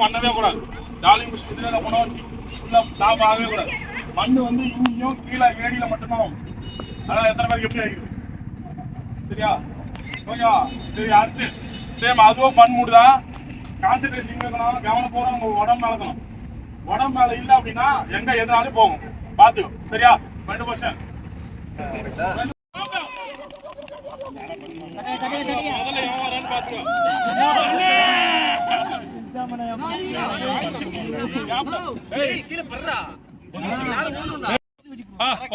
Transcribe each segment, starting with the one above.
பண்ணவே கூடாது. இதுல போனோம் உள்ள ஸ்டாப் ஆகவே கூடாது. மண்ணு வந்து இங்கேயும் கீழே ஏடியில மட்டும்தான் ஆகும். அதனால எத்தனை பேருக்கு எப்படி ஆகிடும்? சரியா? ஓகேவா? சரி அடுத்து. சேம் அதுவும் ஃபன் மூடு தான். கான்சென்ட்ரேஷன் இருக்கணும் கவனம் போகிறோம் உங்க உடம்பு மேல இருக்கணும். உடம்பு மேல இல்லை அப்படின்னா எங்க எதுனாலும் போகும். பார்த்துக்கோ சரியா? ரெண்டு பர்சன்ட் முதல்ல வரான்னு பார்த்துக்கோ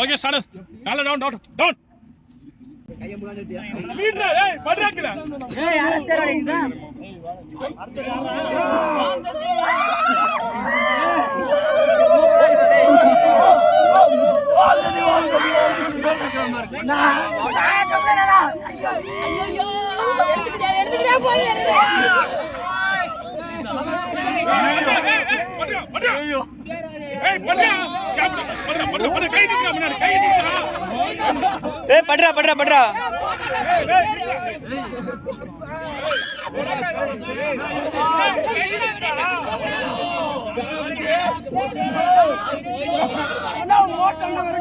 ஓகே ஸ்டார்ட் கால டவுன் டவுன் டவுன் வீட்ல ஏய் போய் ஏய் படுறா படுறா படுறா என்ன கை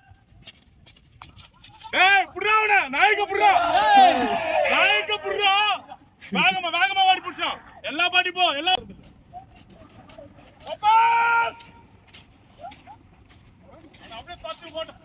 நாயக்க புடுறா நாயக்க புடுறா வேகமா வேகமா ஓடி புடிச்சோம் எல்லா பாட்டி போ எல்லா அப்படியே தத்து போட்டோம்